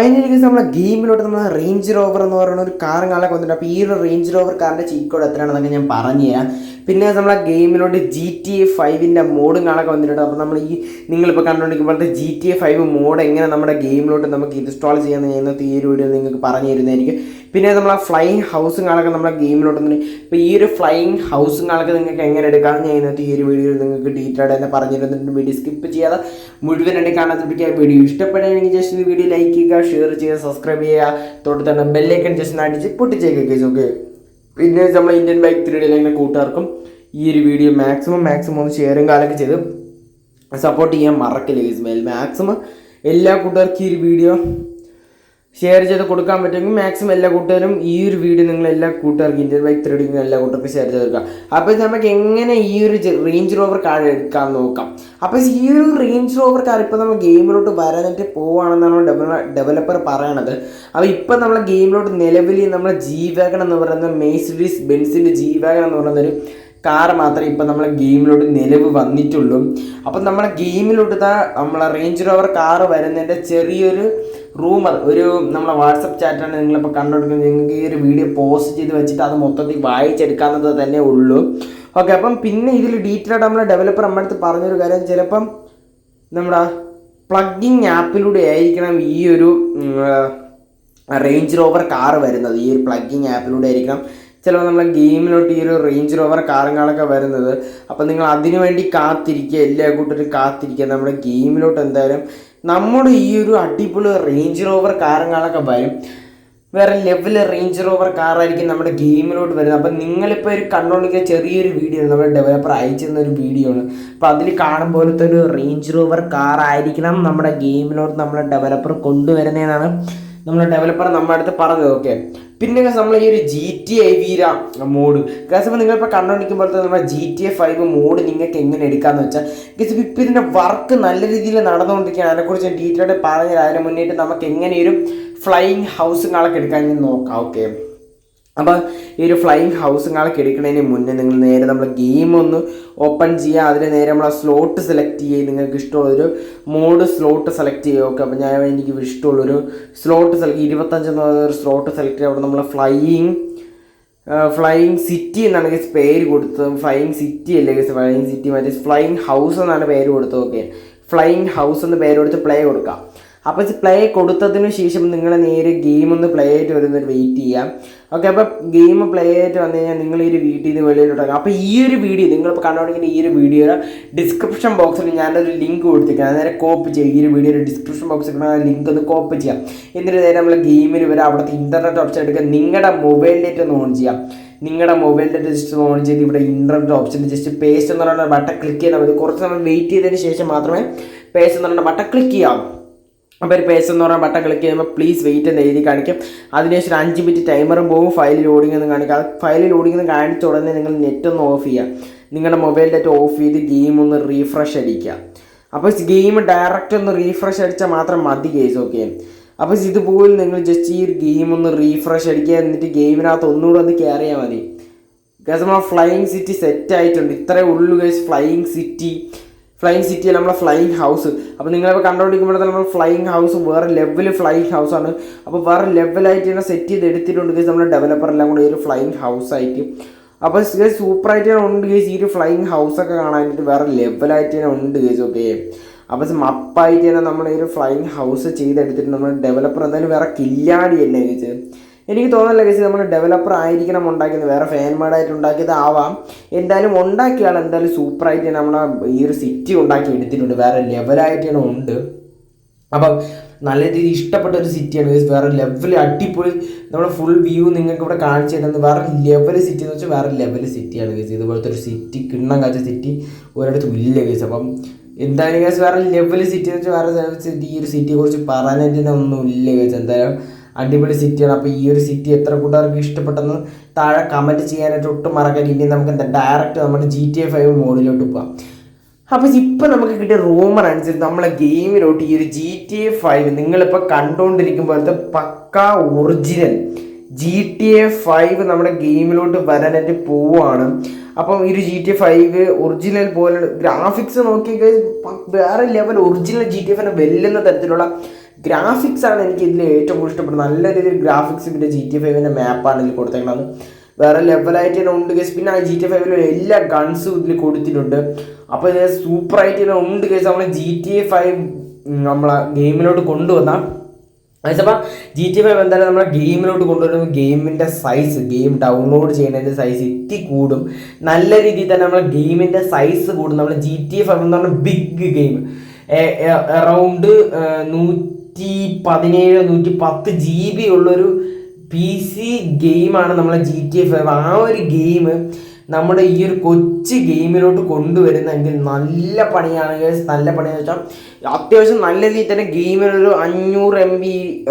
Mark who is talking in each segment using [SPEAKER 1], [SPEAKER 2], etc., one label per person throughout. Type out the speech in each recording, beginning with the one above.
[SPEAKER 1] അതിനിടയ്ക്ക് നമ്മളെ ഗെയിമിലോട്ട് നമ്മൾ റേഞ്ച് റോവർ എന്ന് പറയുന്ന ഒരു കാറും കാലൊക്കെ വന്നിട്ട് അപ്പോൾ ഈ ഒരു റേഞ്ച് റോവർ കാറിന്റെ ചീറ്റ് കോഡ് എത്രയാണെന്നൊക്കെ ഞാൻ പറഞ്ഞു തരാം. പിന്നെ നമ്മളെ ഗെയിമിലോട്ട് ജി ടി എ ഫൈവിന്റെ മോഡും കാണൊക്കെ വന്നിട്ടുണ്ട്. അപ്പോൾ നമ്മൾ ഈ നിങ്ങളിപ്പോൾ കണ്ടുകൊണ്ടിരിക്കുമ്പോഴത്തെ G T A five mode എങ്ങനെ നമ്മുടെ ഗെയിമിലോട്ട് നമുക്ക് ഇൻസ്റ്റാൾ ചെയ്യാമെന്ന് ഇന്നത്തെ ഈ ഒരു വീഡിയോ നിങ്ങൾക്ക് പറഞ്ഞു തരുന്നതായിരിക്കും. പിന്നെ നമ്മൾ ആ ഫ്ലൈയിങ് ഹൗസും കാണൊക്കെ നമ്മുടെ ഗെയിമിലോട്ട് വന്നിട്ട് ഇപ്പോൾ ഈ ഒരു ഫ്ലൈയിങ് ഹൗസും കാണൊക്കെ നിങ്ങൾക്ക് എങ്ങനെ എടുക്കാമെന്ന് ഞാൻ ഇന്നത്തെ ഈ ഒരു വീഡിയോയിൽ നിങ്ങൾക്ക് ഡീറ്റെയിൽഡ് തന്നെ പറഞ്ഞു തരുന്നുണ്ട് വീഡിയോ സ്കിപ്പ് ചെയ്യാതെ മുഴുവനായിട്ട് കാണാൻ ശ്രമിക്കുക വീഡിയോ ഇഷ്ടപ്പെടുകയാണെങ്കിൽ ജസ്റ്റ് ഈ വീഡിയോ ലൈക്ക് ചെയ്യുക ഷെയർ ചെയ്യുക സബ്സ്ക്രൈബ് ചെയ്യുക. തൊട്ട് തന്നെ ബെല്ലൈക്കൺ ജസ്റ്റ് അടിച്ച് പൊട്ടിച്ചേക്കുക ഓക്കെ പിന്നെ നമ്മൾ ഇന്ത്യൻ ബൈക്ക് ത്രീഡിയിൽ അങ്ങനെ കൂട്ടുകാർക്കും ഈ ഒരു വീഡിയോ മാക്സിമം മാക്സിമം ഒന്ന് ഷെയറും കാലൊക്കെ ചെയ്ത് സപ്പോർട്ട് ചെയ്യാൻ മറക്കില്ല ഗൈസ് മാക്സിമം എല്ലാ കൂട്ടുകാർക്കും ഈ ഒരു വീഡിയോ ഷെയർ ചെയ്ത് കൊടുക്കാൻ പറ്റുമെങ്കിൽ മാക്സിമം എല്ലാ കൂട്ടുകാരും ഈ ഒരു വീഡിയോ നിങ്ങൾ എല്ലാ കൂട്ടുകാർക്കും ഇന്ത്യൻ ബൈക്ക് ത്രീഡിങ് എല്ലാ കൂട്ടർക്കും ഷെയർ ചെയ്ത് കൊടുക്കുക അപ്പോൾ ഇത് നമുക്ക് എങ്ങനെ ഈ ഒരു റേഞ്ച് റോവർ കാർ എടുക്കാൻ നോക്കാം. അപ്പോൾ ഈ ഒരു റേഞ്ച് റോവർ കാർ ഇപ്പോൾ നമ്മൾ ഗെയിമിലോട്ട് വരാനായിട്ട് പോവുകയാണെന്നാണ് ഡെവലപ്പർ പറയണത്. അപ്പോൾ ഇപ്പം നമ്മളെ ഗെയിമിലോട്ട് നിലവിൽ നമ്മളെ ജി എന്ന് പറയുന്ന മെയ്സിഡീസ് ബെൻസിന്റെ ജി എന്ന് പറയുന്ന ഒരു കാർ മാത്രമേ ഇപ്പം നമ്മളെ ഗെയിമിലോട്ട് നിലവ് വന്നിട്ടുള്ളൂ. അപ്പം നമ്മളെ ഗെയിമിലോട്ട് നമ്മളെ റേഞ്ച് റോവർ കാർ വരുന്നതിന്റെ ചെറിയൊരു റൂമർ ഒരു നമ്മളെ വാട്സപ്പ് ചാറ്റാണ് നിങ്ങളിപ്പോൾ കണ്ടുകൊടുക്കുന്നത് നിങ്ങൾക്ക് ഈ ഒരു വീഡിയോ പോസ്റ്റ് ചെയ്ത് വെച്ചിട്ട് അത് മൊത്തത്തിൽ വായിച്ചെടുക്കാവുന്നത് തന്നെ ഉള്ളൂ. ഓക്കെ അപ്പം പിന്നെ ഇതിൽ ഡീറ്റെയിൽ ആയിട്ട് നമ്മളെ ഡെവലപ്പർ നമ്മുടെ അടുത്ത് പറഞ്ഞൊരു കാര്യം ചിലപ്പം നമ്മുടെ പ്ലഗിങ് ആപ്പിലൂടെ ആയിരിക്കണം ഈ ഒരു റേഞ്ച് റോവർ കാർ വരുന്നത്. ഈ ഒരു പ്ലഗിങ് ആപ്പിലൂടെ ആയിരിക്കണം. ചിലപ്പോൾ നമ്മളെ ഗെയിമിലോട്ട് ഈ ഒരു റേഞ്ച് റോവർ കാറുകളൊക്കെ വരുന്നത്. അപ്പം നിങ്ങൾ അതിനു വേണ്ടി കാത്തിരിക്കുക എല്ലാ കൂട്ടരും കാത്തിരിക്കുക. നമ്മുടെ ഗെയിമിലോട്ട് എന്തായാലും നമ്മുടെ ഈ ഒരു അടിപൊളി റേഞ്ച് റോവർ കാറുകളൊക്കെ വരും. വേറെ ലെവൽ റേഞ്ച് റോവർ കാറായിരിക്കും നമ്മുടെ ഗെയിമിലോട്ട് വരുന്നത്. അപ്പം നിങ്ങളിപ്പോൾ ഒരു കണ്ടുകൊണ്ടിരിക്കുന്ന ചെറിയൊരു വീഡിയോ ആണ്. നമ്മുടെ ഡെവലപ്പർ അയച്ചിരുന്ന ഒരു വീഡിയോ ആണ്. അപ്പോൾ അതിൽ കാണും പോലത്തെ ഒരു റേഞ്ച് റോവർ കാറായിരിക്കണം നമ്മുടെ ഗെയിമിലോട്ട് നമ്മുടെ ഡെവലപ്പർ കൊണ്ടുവരുന്നതെന്നാണ് നമ്മളെ ഡെവലപ്പർ നമ്മുടെ അടുത്ത് പറഞ്ഞത് ഓക്കെ പിന്നെ നമ്മൾ ഈ ഒരു ജി ടി ഐ വീര മോഡ് ഗസ് ഇപ്പോൾ നിങ്ങളിപ്പോൾ കണ്ടുകൊണ്ടിരിക്കുമ്പോഴത്തെ നമ്മുടെ G T A five mode നിങ്ങൾക്ക് എങ്ങനെ എടുക്കാമെന്ന് വെച്ചാൽ ഗസ് ഇപ്പോൾ ഇതിന്റെ വർക്ക് നല്ല രീതിയിൽ നടന്നുകൊണ്ടിരിക്കുകയാണ്. അതിനെക്കുറിച്ച് ഞാൻ ഡീറ്റെയിൽ ആയിട്ട് പറഞ്ഞത് അതിന് മുന്നേറ്റ് നമുക്ക് എങ്ങനെ ഒരു ഫ്ലൈയിങ് ഹൗസുകളൊക്കെ എടുക്കാൻ നോക്കാം ഓക്കെ അപ്പോൾ ഈ ഒരു ഫ്ലൈയിങ് ഹൗസുകളൊക്കെ എടുക്കുന്നതിന് മുന്നേ നിങ്ങൾ നേരെ നമ്മൾ ഗെയിം ഒന്ന് ഓപ്പൺ ചെയ്യുക അതിന് നേരെ നമ്മൾ സ്ലോട്ട് സെലക്ട് ചെയ്യുക നിങ്ങൾക്ക് ഇഷ്ടമുള്ളൊരു മോഡ് സ്ലോട്ട് സെലക്ട് ചെയ്യുക ഓക്കെ അപ്പോൾ ഞാൻ എനിക്ക് ഇഷ്ടമുള്ളൊരു സ്ലോട്ട് സെലക്ട് ഇരുപത്തഞ്ച് എന്ന് പറയുന്ന ഒരു സ്ലോട്ട് സെലക്ട് ചെയ്യുക അവിടെ നമ്മൾ ഫ്ലൈയിങ് ഫ്ലൈയിങ് സിറ്റി എന്നാണ് ഗസ് പേര് കൊടുത്തത്. ഫ്ലൈയിങ് സിറ്റി അല്ലേ ഗസ് ഫ്ലൈയിങ് സിറ്റി മറ്റേ ഫ്ലൈയിങ് ഹൗസ് എന്നാണ് പേര് കൊടുത്തത്. ഓക്കെ ഫ്ലൈയിങ് ഹൗസ് എന്ന് പേര് കൊടുത്ത് പ്ലേ കൊടുക്കാം. അപ്പോൾ പ്ലേ കൊടുത്തതിന് ശേഷം നിങ്ങൾ നേരെ ഗെയിം ഒന്ന് പ്ലേ ആയിട്ട് വരുന്നൊരു വെയിറ്റ് ചെയ്യാം. ഓക്കെ അപ്പോൾ ഗെയിം പ്ലേ ആയിട്ട് വന്നു കഴിഞ്ഞാൽ നിങ്ങൾ ഈ ഒരു വീട്ടിൽ നിന്ന് വെളിയിലോട്ട് അപ്പോൾ ഈ ഒരു വീഡിയോ നിങ്ങളിപ്പോൾ കണ്ടുകൊണ്ടിരിക്കുന്ന ഈ ഒരു വീഡിയോയുടെ ഡിസ്ക്രിപ്ഷൻ ബോക്സിൽ ഞാനൊരു ലിങ്ക് കൊടുത്തിരിക്കാം നേരെ കോപ്പി ചെയ്യാം ഈ ഒരു വീഡിയോയുടെ ഡിസ്ക്രിപ്ഷൻ ബോക്സിൽ ആ ലിങ്ക് ഒന്ന് കോപ്പി ചെയ്യാം. എന്നിട്ട് നേരെ നമ്മൾ ഗെയിമിൽ വരെ. അവിടുത്തെ ഇന്റർനെറ്റ് ഓപ്ഷൻ എടുക്കുക. നിങ്ങളുടെ മൊബൈൽ ഡേറ്റ് ഒന്ന് ഓൺ ചെയ്യാം. നിങ്ങളുടെ മൊബൈലിന്റെ ജസ്റ്റ് ഓൺ ചെയ്ത് ഇവിടെ ഇന്റർനെറ്റ് ഓപ്ഷൻ ജസ്റ്റ് പേസ്റ്റ് എന്ന് പറയുന്ന ബട്ടൺ ക്ലിക്ക് ചെയ്താൽ മതി. കുറച്ച് നമ്മൾ വെയിറ്റ് ചെയ്തതിന് ശേഷം മാത്രമേ പേസ്റ്റ് എന്ന് പറയുന്ന ബട്ടൺ ക്ലിക്ക് ചെയ്യാം അപ്പോൾ ഒരു പേസ് എന്ന് പറഞ്ഞാൽ ബട്ടൺ ക്ലിക്ക് ചെയ്യുമ്പോൾ പ്ലീസ് വെയിറ്റ് എന്ന് എഴുതി കാണിക്കും. അതിനുശേഷം ഒരു അഞ്ച് മിനിറ്റ് ടൈമറും പോകും ഫയൽ ലോഡിംഗ് എന്ന് കാണിക്കും. അത് ഫയൽ ലോഡിംഗ് എന്ന് കാണിച്ച ഉടനെ നിങ്ങൾ നെറ്റ് ഒന്ന് ഓഫ് ചെയ്യുക നിങ്ങളുടെ മൊബൈൽ നെറ്റ് ഓഫ് ചെയ്ത് ഗെയിം ഒന്ന് റീഫ്രഷ് അടിക്കുക. അപ്പോൾ ഗെയിം ഡയറക്റ്റ് ഒന്ന് റീഫ്രഷ് അടിച്ചാൽ മാത്രം മതി കേസ് ഓക്കെ അപ്പോൾ ഇതുപോലെ നിങ്ങൾ ജസ്റ്റ് ഈ ഗെയിം ഒന്ന് റീഫ്രഷ് അടിക്കുക. എന്നിട്ട് ഗെയിമിനകത്ത് ഒന്നുകൂടെ ഒന്ന് കെയർ ചെയ്യാൽ മതി. ഗസ് നമ്മൾ ഫ്ലൈയിങ് സിറ്റി സെറ്റ് ആയിട്ടുണ്ട്. ഇത്രയേ ഉള്ളൂ guys flying city flying city നമ്മളെ ഫ്ലൈയിങ് ഹൗസ് അപ്പോൾ നിങ്ങളിപ്പോൾ കണ്ടുകൊണ്ടിരിക്കുമ്പോൾ നമ്മൾ ഫ്ലൈയിങ് ഹൗസ് വേറെ ലെവൽ ഫ്ലൈയിങ് ഹൗസ് ആണ്. അപ്പോൾ വേറെ ലെവലായിട്ട് തന്നെ സെറ്റ് ചെയ്ത് എടുത്തിട്ടുണ്ട് നമ്മുടെ ഡെവലപ്പർ എല്ലാം കൂടി ഒരു ഫ്ലൈയിങ് ഹൗസ് ആയിട്ട്. അപ്പോൾ സൂപ്പറായിട്ട് തന്നെ ഉണ്ട് ഗേസ് ഈ ഒരു ഫ്ലൈയിങ് ഹൗസ് ഒക്കെ കാണാനായിട്ട് വേറെ ലെവലായിട്ട് തന്നെ ഉണ്ട് ഗേസ് ഓക്കെ അപ്പോൾ മപ്പായിട്ട് തന്നെ നമ്മൾ ഈ ഒരു ഫ്ലൈയിങ് ഹൗസ് ചെയ്തെടുത്തിട്ട് നമ്മൾ ഡെവലപ്പർ എന്തായാലും വേറെ കില്ലാടി തന്നെ ഗൈസ് എനിക്ക് തോന്നുന്നില്ല കേസ് നമ്മൾ ഡെവലപ്പർ ആയിരിക്കണം ഉണ്ടാക്കിയത്. വേറെ ഫാൻ മേഡായിട്ട് ഉണ്ടാക്കിയത് ആവാം. എന്തായാലും ഉണ്ടാക്കിയ ആൾ എന്തായാലും സൂപ്പറായിട്ട് നമ്മുടെ ഈ ഒരു സിറ്റി ഉണ്ടാക്കി എടുത്തിട്ടുണ്ട്. വേറെ ലെവലായിട്ട് തന്നെ ഉണ്ട്. അപ്പം നല്ല രീതിയിൽ ഇഷ്ടപ്പെട്ട ഒരു സിറ്റിയാണ് ഗൈസ് വേറെ ലെവൽ അടിപൊളി നമ്മുടെ ഫുൾ വ്യൂ നിങ്ങൾക്ക് ഇവിടെ കാണിച്ചു തരുന്നത് വേറെ ലെവൽ സിറ്റി എന്ന് വെച്ചാൽ വേറെ ലെവൽ സിറ്റിയാണ് ഗൈസ് ഇതുപോലത്തെ ഒരു സിറ്റി കിണ്ണം കാച്ച സിറ്റി ഒരിടത്തും ഇല്ല ഗൈസ് അപ്പം എന്തായാലും ഗൈസ് വേറെ ലെവൽ സിറ്റി എന്ന് വെച്ചാൽ വേറെ ഈ ഒരു സിറ്റിയെ കുറിച്ച് പറയാനായിട്ട് തന്നെ ഒന്നും ഇല്ല ഗൈസ് എന്തായാലും അടിപൊളി സിറ്റിയാണ് അപ്പോൾ ഈ ഒരു സിറ്റി എത്ര കൂട്ടുകാർക്ക് ഇഷ്ടപ്പെട്ടെന്ന് താഴെ കമന്റ് ചെയ്യാനായിട്ട് ഒട്ടും മറക്കാൻ ഇനി നമുക്ക് എന്താ? ഡയറക്റ്റ് നമ്മുടെ ജി ടി എ ഫൈവ് മോഡിലോട്ട് പോകാം അപ്പോൾ ഇപ്പം നമുക്ക് കിട്ടിയ റൂമർ അനുസരിച്ച് നമ്മളെ ഗെയിമിലോട്ട് ഈ ഒരു ജി ടി എ ഫൈവ് നിങ്ങളിപ്പോൾ കണ്ടുകൊണ്ടിരിക്കുമ്പോഴത്തെ പക്ക original G T A five നമ്മുടെ ഗെയിമിലോട്ട് വരാനായിട്ട് പോവുകയാണ് അപ്പം ഈ ഒരു G T A five original പോലെ ഗ്രാഫിക്സ് നോക്കിയൊക്കെ വേറെ ലെവൽ ഒറിജിനൽ ജി ടി എഫിനെ വെല്ലുന്ന തരത്തിലുള്ള ഗ്രാഫിക്സ് ആണ് എനിക്ക് ഇതിൽ ഏറ്റവും കൂടുതൽ ഇഷ്ടപ്പെടുന്നത്. നല്ല രീതിയിൽ ഗ്രാഫിക്സ് ഇതിന്റെ ജി ടി ഫൈവിന്റെ മാപ്പാണ് ഇതിൽ കൊടുത്തേക്കുന്നത് വേറെ ലെവലായിട്ട് തന്നെ ഉണ്ട് കേസ് പിന്നെ ജി ടി ഫൈവിൽ എല്ലാ ഗൺസും ഇതിൽ കൊടുത്തിട്ടുണ്ട്. അപ്പോൾ ഇത് സൂപ്പറായിട്ട് തന്നെ ഉണ്ട് കേസ് നമ്മൾ ജി ടി എ ഫൈവ് നമ്മളെ ഗെയിമിലോട്ട് കൊണ്ടുവന്ന. അതേസപ്പം ജി ടി ഫൈവ് എന്തായാലും നമ്മുടെ ഗെയിമിലോട്ട് കൊണ്ടുവരുന്ന ഗെയിമിന്റെ സൈസ് ഗെയിം ഡൗൺലോഡ് ചെയ്യുന്നതിന്റെ സൈസ് ഇത്തി കൂടും. നല്ല രീതിയിൽ തന്നെ നമ്മളെ ഗെയിമിന്റെ സൈസ് കൂടും. നമ്മൾ ജി ടി ഫൈവ് എന്ന് പറഞ്ഞാൽ ബിഗ് ഗെയിം അറൗണ്ട് നൂറ്റി പതിനേഴ് നൂറ്റി പത്ത് ജി ബി ഉള്ളൊരു പി സി ഗെയിമാണ് നമ്മളെ ജി ടി എഫ് ആ ഒരു ഗെയിം നമ്മുടെ ഈ ഒരു കൊച്ചു ഗെയിമിലോട്ട് കൊണ്ടുവരുന്നെങ്കിൽ നല്ല പണിയാണ് guys. നല്ല പണിയെന്ന് വെച്ചാൽ അത്യാവശ്യം നല്ല രീതിയിൽ തന്നെ ഗെയിമിനൊരു അഞ്ഞൂറ് എം ബി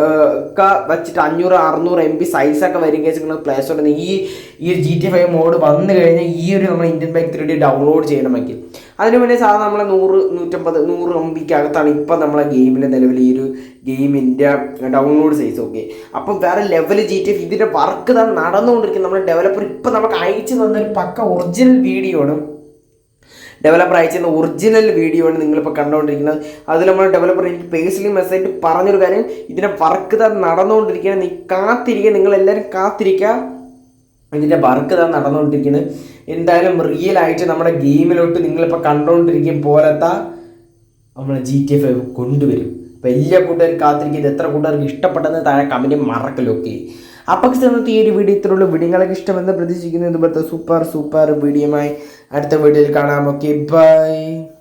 [SPEAKER 1] ഒക്കെ വെച്ചിട്ട് അഞ്ഞൂറ് അറുന്നൂറ് എം ബി സൈസൊക്കെ വരും കേസ് നിങ്ങൾ പ്ലേ സ്റ്റോറിൽ ഈ ഈ ഒരു ജി ടി ഫൈവ് മോഡ് വന്നു കഴിഞ്ഞാൽ ഈ ഒരു നമ്മൾ Indian bike three D download ചെയ്യണമെങ്കിൽ. അതിന് വേണ്ടി സാധാരണ നമ്മളെ നൂറ് നൂറ്റമ്പത് നൂറ് എം ബിക്ക് അകത്താണ് ഇപ്പം നമ്മളെ ഗെയിമിന്റെ നിലവിൽ ഈ ഒരു ഗെയിമിന്റെ ഡൗൺലോഡ് സൈസ് ഓക്കെ അപ്പം വേറെ ലെവൽ ജി ടി എഫ് ഇതിന്റെ വർക്ക് തന്നെ നടന്നുകൊണ്ടിരിക്കുന്നത്. നമ്മുടെ ഡെവലപ്പർ ഇപ്പം നമുക്ക് അയച്ചു തന്നൊരു പക്ക ഒറിജിനൽ വീഡിയോ ആണ്. ഡെവലപ്പർ അയച്ചിരുന്ന ഒറിജിനൽ വീഡിയോ ആണ് നിങ്ങളിപ്പോൾ കണ്ടുകൊണ്ടിരിക്കുന്നത്. അതിൽ നമ്മൾ ഡെവലപ്പർ എനിക്ക് പേഴ്സണലി മെസ്സേജ് പറഞ്ഞൊരു കാര്യം ഇതിന്റെ വർക്ക് തന്നെ നടന്നുകൊണ്ടിരിക്കുകയാണ്. നീ കാത്തിരിക്കുക നിങ്ങളെല്ലാവരും കാത്തിരിക്കുക ഇതിന്റെ വർക്ക് തന്നെ നടന്നുകൊണ്ടിരിക്കുന്നത് എന്തായാലും റിയൽ ആയിട്ട് നമ്മുടെ ഗെയിമിലോട്ട് നിങ്ങളിപ്പോൾ കണ്ടുകൊണ്ടിരിക്കും പോലത്തെ നമ്മൾ ജി ടി എഫ് കൊണ്ടുവരും. അപ്പോൾ കൂട്ടുകാർ കാത്തിരിക്കുന്നത് എത്ര കൂട്ടുകാർക്ക് ഇഷ്ടപ്പെട്ടെന്ന് താഴെ കമന്റ് മറക്കലൊക്കെ അപ്പോൾ സമയത്ത് ഈ ഒരു വീഡിയോ ഇത്രയുള്ള വീഡിയോകളൊക്കെ ഇഷ്ടമെന്ന് പ്രതീക്ഷിക്കുന്നു. ഇതുപോലത്തെ സൂപ്പർ സൂപ്പർ വീഡിയോമായി അടുത്ത വീഡിയോയിൽ കാണാം. Okay bye